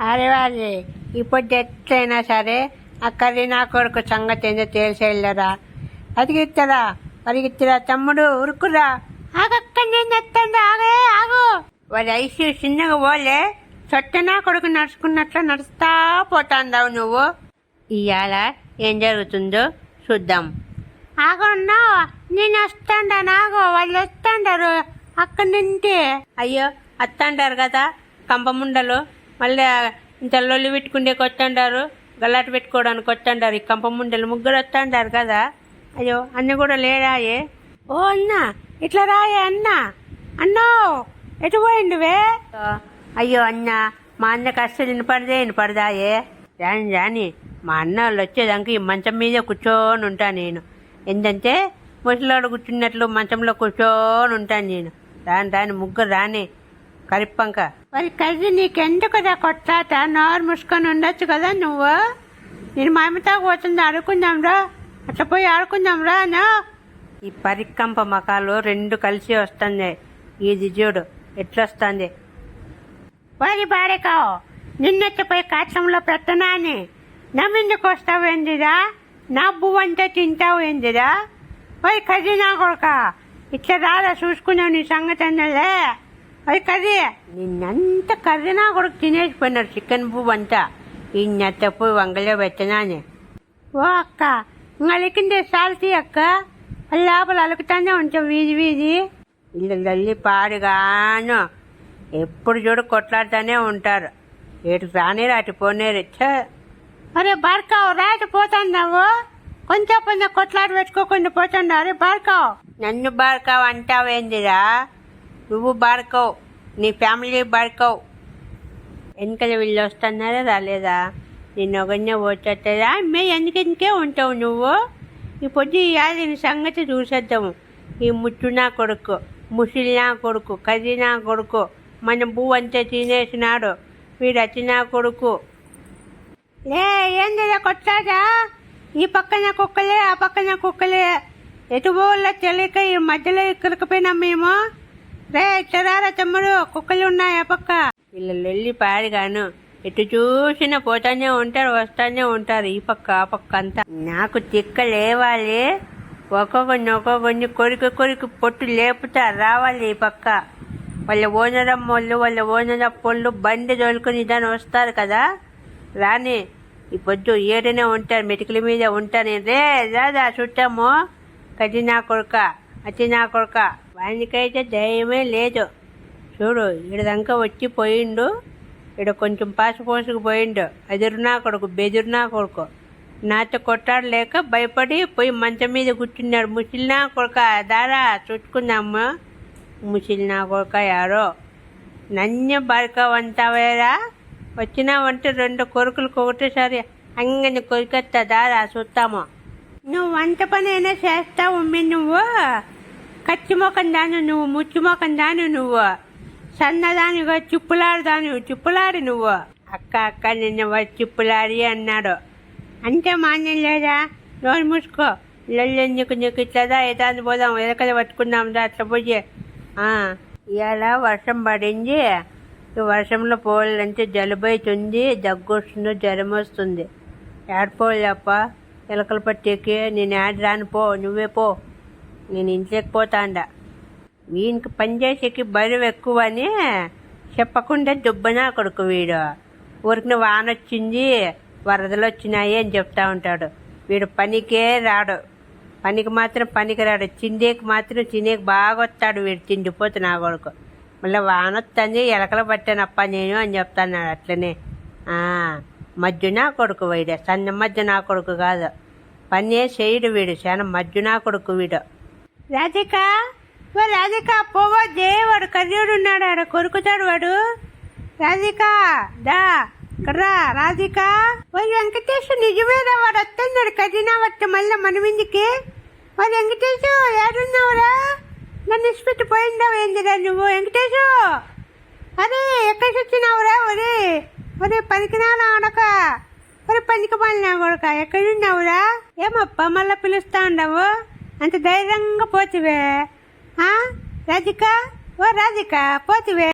అరే వారి ఇప్పుడు ఎట్లయినా సరే అక్కడి నా కొడుకు సంగతి ఏందో తెలిసేళ్ళరా అదిగిస్తారా పరిగెత్తిరా తమ్ముడు? ఉరుకురా ఆగక్కడ నేను ఎత్తండి ఆగే ఆగు. వారి ఐసు చిన్నగా పోలే చొట్ట నా కొడుకు నడుచుకున్నట్లు నడుస్తా పోతాందావు నువ్వు. ఇవాళ ఏం జరుగుతుందో చూద్దాం. ఆగన్నా నేను వస్తాడా నాగో. వాళ్ళు వస్తాడారు అక్కడి నుండి. అయ్యో వస్తాండారు కదా కంపముండలు. మళ్ళీ ఇంత లొల్లి పెట్టుకుండేకి వస్తాండారు గల్లాట పెట్టుకోవడానికి వస్తాండారు ఈ కంప ముండలు ముగ్గురు వస్తాండారు కదా. అయ్యో అన్నీ కూడా లేరాయే ఓ అన్న ఇట్లా రాయే అన్న. అన్నో ఎటు పోయిండువే? అయ్యో అన్న మా అన్న కష్టం వినపడదే వినపడదాయే రాని రాని మా అన్న వాళ్ళు వచ్చేదానికి ఈ మంచం మీదే కూర్చొని ఉంటాను నేను. ఏంటంటే ముసలాడు కూర్చున్నట్లు మంచంలో కూర్చొని ఉంటాను నేను. రాని రాని ముగ్గురు రాని. కరిప్పంక. మరి కది నీకెందుకు రా కొట్లాట నోరు మూసుకొని ఉండొచ్చు కదా నువ్వు? నేను మా అమ్మతో పోతుంది ఆడుకుందాం రా. అట్లా పోయి ఆడుకుందాం రా నా ఈ పరికంప మకాలు రెండు కలిసి వస్తుంది. ఇది చూడు ఎట్లొస్తుంది? వారి బాడకావు నిన్నెత్తపోయి కాచంలో పెట్టనా అని. నా మీదకి వస్తావు ఏందిరా? నా బువ్వంతా తింటావు ఏందిరా? ఓయ్ కది నా కొడుక. ఇట్లా రాదా చూసుకున్నావు నీ సంగతి అన్నలే అది కర్రీ. నిన్నంత కర్రీ నా కొడుకు తినేసిపోయినారు చికెన్ పువ్వు అంతా. ఈ నెత్తపోయి వంగలే పెట్టనాని ఓ అక్క ఇంకా అలికిందే సాల్తీ అక్క. లోపల అలుకుతానే ఉంటాం వీధి వీధి. ఇల్లు తల్లి పాడుగాను. ఎప్పుడు చూడు కొట్లాడుతూనే ఉంటారు. ఏటు రానేరు అటు పోనేరు అరే బార్కావు రాటు పోతున్నావు. కొంచెం కొంచెం కొట్లాట పెట్టుకోకుండా పోతున్నా అరే బార్కావు. నన్ను బార్కావు అంటావేందిరా? నువ్వు బార్కవు నీ ఫ్యామిలీ బార్కవు వెనకల వీళ్ళు వస్తున్నారా రాలేదా? నిన్న ఒకనే వచ్చేస్తుందా మే ఎందుకెందుకే ఉంటావు నువ్వు? ఈ పొద్దు ఈ నీ సంగతి చూసేద్దాము. ఈ ముచ్చునా కొడుకు ముసిలినా కొడుకు కదినా కొడుకు మన పువ్వు అంతా తినేసినాడు. వీడు అతి కొడుకు. లే ఏందిరా కొట్టాడా ఈ పక్కన కుక్కలే ఆ పక్కన కుక్కలే. ఎటు పోవాలో తెలియక ఈ మధ్యలో ఇక్కడికిపోయినాం మేము. రే ఇచ్చరారా తమ్ముడు కుక్కలు ఉన్నాయి ఆ పక్క? వీళ్ళు వెళ్ళి పాడిగాను ఎటు చూసినా పోతానే ఉంటారు వస్తానే ఉంటారు ఈ పక్క ఆ పక్క అంతా. నాకు తిక్క లేవాలి. ఒక్కొక్కరిని ఒక్కొక్కరిని కొరికి కొరికి పొట్టు లేపుతా రావాలి ఈ పక్క. వాళ్ళ ఓనరమ్మోళ్ళు వాళ్ళ ఓనరప్పోళ్ళు బండి తోలుకొని దాన్ని వస్తారు కదా. రాని ఈ పొద్దు ఏడనే ఉంటారు మెటికల మీద ఉంటాను రే రాదా చుట్టాము. కది నా కొడుక. అతి నా కొడుక వానికైతే ధైర్యమే లేదు. చూడు ఈడదంకా వచ్చి పోయిండు. ఈడ కొంచెం పాసు పోసుకు పోయిండు. అదిరు నా కొడుకు బెదిరు నా కొడుకు. నాతో కొట్టాడలేక భయపడి పోయి మంచం మీద కూర్చున్నాడు. ముసిలినా కొడుక దారా చుట్టుకుందాము. ముసిలినా కొడుక యారో? నన్ను బరకవంతావేరా? వచ్చినావంటే రెండు కొరుకులకు ఒకటేసారి అంగని కొరికెత్తా దారా చూస్తాము నువ్వు వంట పనైనా చేస్తా చేస్తావు ఉమ్మి నువ్వు. కచ్చి మొఖం దాను నువ్వు ముచ్చి మొఖం దాను నువ్వు. సన్నదానిగా చిప్పులాడుదాను చిప్పులాడి నువ్వు. అక్క అక్క నిన్న వచ్చి చిప్పులాడి అన్నాడు. అంటే మాన్యం లేదా? నోరు మూసుకో. లొల్లెందుకు నీకు నీకు ఇట్లదా ఏదాన్ని పోదాం ఎలకలు పట్టుకుందాం దా అట్లా పోయి ఇవాళ వర్షం పడింది. ఈ వర్షంలో పోవాలంటే జలుబు అవుతుంది దగ్గు వస్తుంది జ్వరం వస్తుంది. ఏడపోలేప్ప ఎలకలు పట్టేకి నేను యాడ్ రాను పో నువ్వే పో. నేను ఇంట్లోకి పోతాండ. వీనికి పనిచేసేకి బరువు ఎక్కువ అని చెప్పకుండా దుబ్బనా కొడుకు వీడు. ఊరికి వాన వచ్చింది వరదలు వచ్చినాయి అని చెప్తా ఉంటాడు. వీడు పనికే రాడు. పనికి మాత్రం పనికి రాడు. చిందేకి మాత్రం తినేకి బాగా వస్తాడు వీడు. తిండిపోతు నా కొడుకు. మళ్ళీ వాన వస్తుంది ఎలకలు పట్టానప్ప నేను అని చెప్తాను అట్లనే. మధ్య నా కొడుకు వీడే. సన్న మధ్య నా కొడుకు కాదు. పన్నే చేయుడు వీడు చాలా మధ్య నా కొడుకు వీడు. రాధిక ఓ రాధిక పోవో దేవాడు కర్యుడు ఉన్నాడు ఆడ కొరుకుతాడు వాడు. రాధిక దా కర్రా రాధిక. ఓ వెంకటేష్ నిజమేరా వాడు వస్తున్నాడు కదినా వచ్చి మళ్ళీ మన మీదికి ఓ వెంకటేష్ ఏడున్నావురా? నన్ను ఇష్టపెట్టి పోయిందావు ఏందిరా నువ్వు వెంకటేషు అరే ఎక్కడికి వచ్చినావురా ఒరే? ఒరే పనికినా ఆడక. ఒరే పనికి పాలినా కొడక? ఎక్కడున్నావురా ఏమప్ప మళ్ళా పిలుస్తా ఉండవు అంత ధైర్యంగా పోతివే. ఆ? రాధిక? ఓ రాధిక పోతివే.